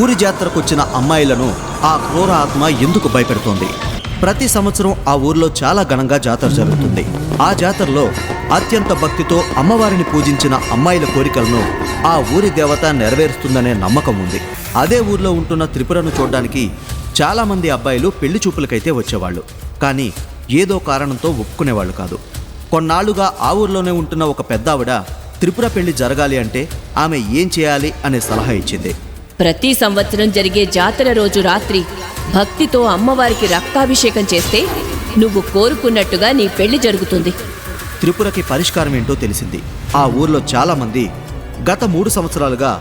ఊరి జాతరకొచ్చిన అమ్మాయిలను ఆ క్రూర ఆత్మ ఎందుకు భయపెడుతోంది? ప్రతి సంవత్సరం ఆ ఊర్లో చాలా ఘనంగా జాతర జరుగుతుంది. ఆ జాతరలో అత్యంత భక్తితో అమ్మవారిని పూజించిన అమ్మాయిల కోరికలను ఆ ఊరి దేవత నెరవేరుస్తుందనే నమ్మకం ఉంది. అదే ఊర్లో ఉంటున్న త్రిపురను చూడడానికి చాలామంది అబ్బాయిలు పెళ్ళి చూపులకైతే వచ్చేవాళ్ళు. కానీ ఏదో కారణంతో ఒప్పుకునేవాళ్ళు కాదు. కొన్నాళ్ళుగా ఆ ఊర్లోనే ఉంటున్న ఒక పెద్దావిడ త్రిపుర పెళ్ళి జరగాలి అంటే ఆమె ఏం చేయాలి అనే సలహా ఇచ్చింది. ప్రతి సంవత్సరం జరిగే జాతర రోజు రాత్రి భక్తితో అమ్మవారికి రక్తాభిషేకం చేస్తే నువ్వు కోరుకున్నట్టుగా నీ పెళ్ళి జరుగుతుంది. త్రిపురకి పరిష్కారం ఏంటో తెలిసింది. ఆ ఊర్లో చాలా మంది గత మూడు సంవత్సరాలుగా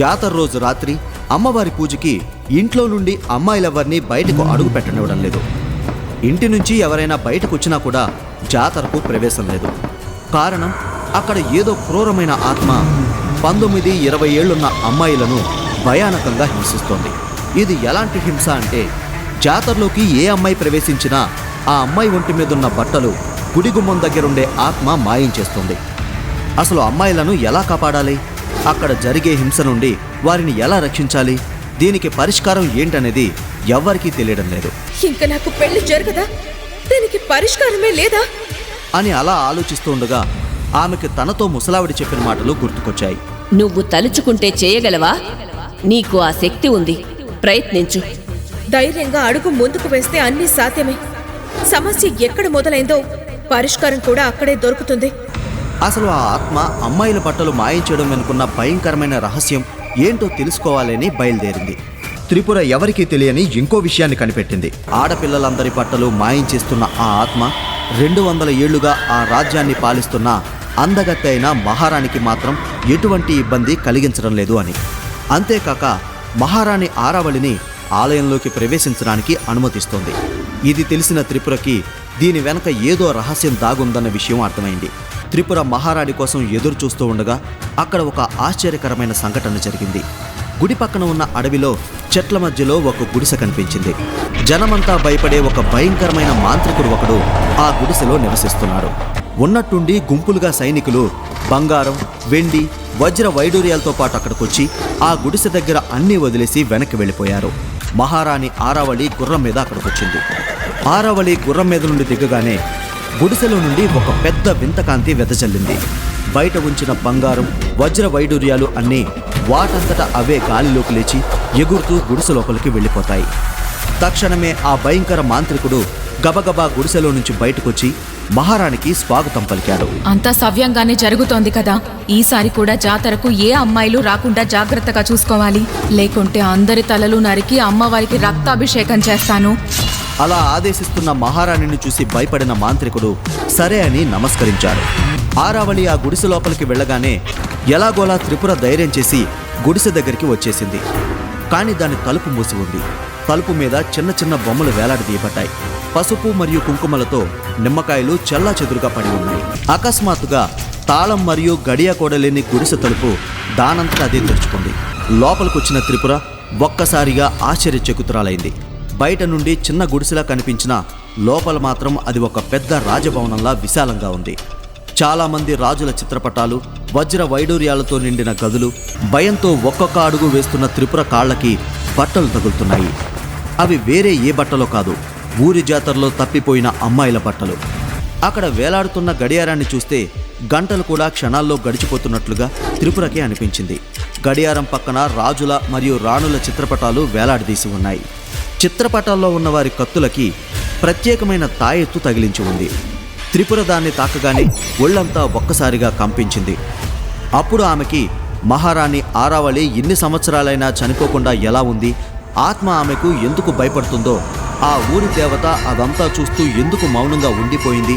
జాతర రోజు రాత్రి అమ్మవారి పూజకి ఇంట్లో నుండి అమ్మాయిలెవరిని బయటకు అడుగు పెట్టనివ్వడం లేదు. ఇంటి నుంచి ఎవరైనా బయటకు వచ్చినా కూడా జాతరకు ప్రవేశం లేదు. కారణం అక్కడ ఏదో క్రూరమైన ఆత్మ పంతొమ్మిది ఇరవై ఏళ్ళున్న అమ్మాయిలను భయానకంగా హింసిస్తోంది. ఇది ఎలాంటి హింస అంటే జాతరలోకి ఏ అమ్మాయి ప్రవేశించినా ఆ అమ్మాయి ఒంటి మీదున్న బట్టలు గుడిగుమ్మం దగ్గరుండే ఆత్మ మాయం చేస్తుంది. అసలు అమ్మాయిలను ఎలా కాపాడాలి? అక్కడ జరిగే హింస నుండి వారిని ఎలా రక్షించాలి? దీనికి పరిష్కారం ఏంటనేది ఎవ్వరికీ తెలియడం లేదు. ఇంకా నాకు పెళ్ళి జరగదా? దీనికి పరిష్కారమే లేదా? అని అలా ఆలోచిస్తూ ఉండగా ఆమెకి తనతో ముసలావిడి చెప్పిన మాటలు గుర్తుకొచ్చాయి. నువ్వు తలుచుకుంటే చేయగలవా? నీకు ఆ శక్తి ఉంది. ప్రయత్నించు. ధైర్యంగా అడుగు ముందుకు వేస్తే అన్నీ సాధ్యమే. సమస్య ఎక్కడ మొదలైందో పరిష్కారం కూడా అక్కడే దొరుకుతుంది. అసలు ఆ ఆత్మ అమ్మాయిల బట్టలు మాయం చేయడం వెనుకున్న భయంకరమైన రహస్యం ఏంటో తెలుసుకోవాలని బయలుదేరింది. త్రిపుర ఎవరికీ తెలియని ఇంకో విషయాన్ని కనిపెట్టింది. ఆడపిల్లలందరి బట్టలు మాయం చేస్తున్న ఆ ఆత్మ రెండు వందల ఏళ్ళుగా ఆ రాజ్యాన్ని పాలిస్తున్న అందగత్తె అయిన మహారాణికి మాత్రం ఎటువంటి ఇబ్బంది కలిగించడం లేదు అని. అంతేకాక మహారాణి ఆరావళిని ఆలయంలోకి ప్రవేశించడానికి అనుమతిస్తోంది. ఇది తెలిసిన త్రిపురకి దీని వెనక ఏదో రహస్యం దాగుందన్న విషయం అర్థమైంది. త్రిపుర మహారాణి కోసం ఎదురు చూస్తూ ఉండగా అక్కడ ఒక ఆశ్చర్యకరమైన సంఘటన జరిగింది. గుడి పక్కన ఉన్న అడవిలో చెట్ల మధ్యలో ఒక గుడిసె కనిపించింది. జనమంతా భయపడే ఒక భయంకరమైన మాంత్రికుడు ఒకడు ఆ గుడిసెలో నివసిస్తున్నాడు. ఉన్నట్టుండి గుంపులుగా సైనికులు బంగారం వెండి వజ్ర వైడూర్యాలతో పాటు అక్కడికొచ్చి ఆ గుడిసె దగ్గర అన్నీ వదిలేసి వెనక్కి వెళ్ళిపోయారు. మహారాణి ఆరావళి గుర్రం మీద అక్కడికొచ్చింది. ఆరావళి గుర్రం మీద నుండి దిగగానే గుడిసెలో నుండి ఒక పెద్ద వింతకాంతి వెదజల్లింది. బయట ఉంచిన బంగారం వజ్ర వైడూర్యాలు అన్నీ వాటంతట అవే గాలిలోకి లేచి ఎగురుతూ గుడిసె లోపలికి వెళ్ళిపోతాయి. తక్షణమే ఆ భయంకర మాంత్రికుడు గబగబా గుడిసెలో నుంచి బయటకొచ్చి మహారాణికి స్వాగతం పలికాడు. అంతా సవ్యంగానే జరుగుతోంది కదా. ఈసారి కూడా జాతరకు ఏ అమ్మాయిలు రాకుండా జాగ్రత్తగా చూసుకోవాలి. లేకుంటే అందరి తలలు నరికి అమ్మవారికి రక్తాభిషేకం చేస్తాను. అలా ఆదేశిస్తున్న మహారాణిని చూసి భయపడిన మాంత్రికుడు సరే అని నమస్కరించాడు. ఆరావళి ఆ గుడిసె లోపలికి వెళ్ళగానే ఎలాగోలా త్రిపుర ధైర్యం చేసి గుడిసె దగ్గరికి వచ్చేసింది. కానీ దాని తలుపు మూసి ఉంది. తలుపు మీద చిన్న చిన్న బొమ్మలు వేలాడదీయబడ్డాయి. పసుపు మరియు కుంకుమలతో నిమ్మకాయలు చల్లా చెదురుగా పడి ఉన్నాయి. అకస్మాత్తుగా తాళం మరియు గడియ కూడలేని గుడిసె తలుపు దానంతట అదే తెరుచుకుంది. లోపలికొచ్చిన త్రిపుర ఒక్కసారిగా ఆశ్చర్యచకుతురాలైంది. బయట నుండి చిన్న గుడిసెలా కనిపించిన లోపల మాత్రం అది ఒక పెద్ద రాజభవనంలా విశాలంగా ఉంది. చాలామంది రాజుల చిత్రపటాలు వజ్ర వైడూర్యాలతో నిండిన గదులు భయంతో ఒక్కొక్క అడుగు వేస్తున్న త్రిపుర కాళ్ళకి బట్టలు తగులుతున్నాయి. అవి వేరే ఏ బట్టలో కాదు ఊరి జాతరలో తప్పిపోయిన అమ్మాయిల బట్టలు. అక్కడ వేలాడుతున్న గడియారాన్ని చూస్తే గంటలు కూడా క్షణాల్లో గడిచిపోతున్నట్లుగా త్రిపురకే అనిపించింది. గడియారం పక్కన రాజుల మరియు రాణుల చిత్రపటాలు వేలాడదీసి ఉన్నాయి. చిత్రపటాల్లో ఉన్న వారి కత్తులకి ప్రత్యేకమైన తాయెత్తు తగిలించి ఉంది. త్రిపుర దాన్ని తాకగానే ఒళ్ళంతా ఒక్కసారిగా కంపించింది. అప్పుడు ఆమెకి మహారాణి ఆరావళి ఎన్ని సంవత్సరాలైనా చనిపోకుండా ఎలా ఉంది? ఆత్మ ఆమెకు ఎందుకు భయపడుతుందో ఆ ఊరి దేవత అదంతా చూస్తూ ఎందుకు మౌనంగా ఉండిపోయింది?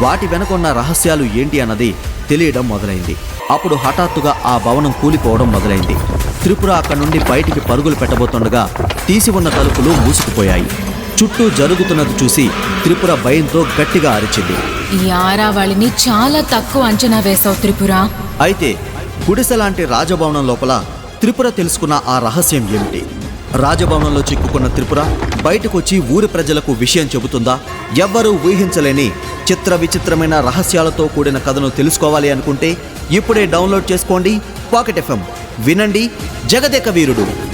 వాటి వెనకున్న రహస్యాలు ఏంటి అన్నది తెలియడం మొదలైంది. అప్పుడు హఠాత్తుగా ఆ భవనం కూలిపోవడం మొదలైంది. త్రిపుర అక్కడి నుండి బయటికి పరుగులు పెట్టబోతుండగా తీసి ఉన్న తలుపులు మూసుకుపోయాయి. చుట్టూ జరుగుతున్నది చూసి త్రిపుర భయంతో గట్టిగా అరిచింది. ఈ ఆరావాళిని చాలా తక్కువ అంచనా వేశావు త్రిపుర. అయితే గుడిసె లాంటి రాజభవనం లోపల త్రిపుర తెలుసుకున్న ఆ రహస్యం ఏమిటి? రాజభవనంలో చిక్కుకున్న త్రిపుర బయటకొచ్చి ఊరి ప్రజలకు విషయం చెబుతుందా? ఎవ్వరూ ఊహించలేని చిత్ర విచిత్రమైన రహస్యాలతో కూడిన కథను తెలుసుకోవాలి అనుకుంటే ఇప్పుడే డౌన్లోడ్ చేసుకోండి పాకెట్ ఎఫ్ఎం. వినండి జగదేక వీరుడు.